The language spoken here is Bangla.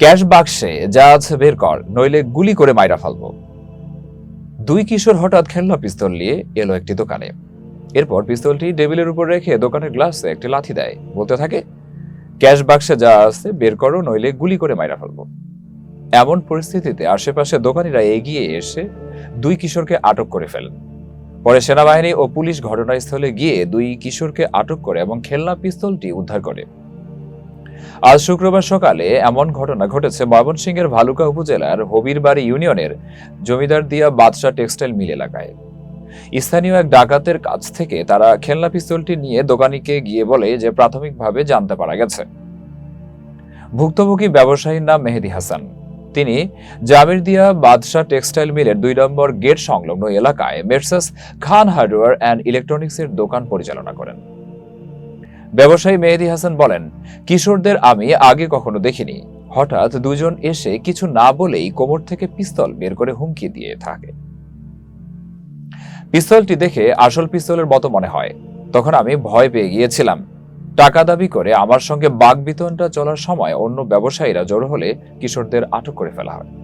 ক্যাশ বাক্সে যা আছে বের কর, নইলে গুলি করে মাইরা ফেলব। দুই কিশোর হঠাৎ খেলনা পিস্তল নিয়ে এলো একটি দোকানে। এরপর পিস্তলটি টেবিলের উপর রেখে দোকানের গ্লাসে একটি লাথি দেয়। বলতে থাকে, ক্যাশ বাক্সে যা আছে বের করো, নইলে গুলি করে মাইরা ফেলব। এমন পরিস্থিতিতে আশেপাশে দোকানিরা এগিয়ে এসে দুই কিশোরকে আটক করে ফেলেন পরে সেনাবাহিনী ও পুলিশ ঘটনাস্থলে গিয়ে দুই কিশোরকে আটক করে এবং খেলনা পিস্তলটি উদ্ধার করে। আজ শুক্রবার সকালে এমন ঘটনা ঘটেছে, ময়মনসিংহের ভালুকা উপজেলার হবিরবাড়ি ইউনিয়নের জমিদার দিয়া বাদশাহ টেক্সটাইল মিল এলাকায়। স্থানীয় এক ডাকাতের কাছ থেকে তারা খেলনা পিস্তলটি নিয়ে দোকানিকে গিয়ে বলে যে প্রাথমিকভাবে জানতে পারা গেছে। ভুক্তভোগী ব্যবসায়ীর নাম মেহেদি হাসান। তিনি জামির দিয়া বাদশাহ টেক্সটাইল মিলের দুই নম্বর গেট সংলগ্ন এলাকায় মেরসাস খান হার্ডওয়্যার অ্যান্ড ইলেকট্রনিক্সের দোকান পরিচালনা করেন। ব্যবসায়ী মেহেদি হাসান বলেন, কিশোরদের আমি আগে কখনো দেখিনি। হঠাৎ দুজন এসে কিছু না বলেই কোমর থেকে পিস্তল বের করে হুমকি দিয়ে থাকে। পিস্তলটি দেখে আসল পিস্তলের মতো মনে হয়। তখন আমি ভয় পেয়ে গিয়েছিলাম। টাকা দাবি করে আমার সঙ্গে বাগবিতনটা চলার সময় অন্য ব্যবসায়ীরা জড়ো হলে কিশোরদের আটক করে ফেলা হয়।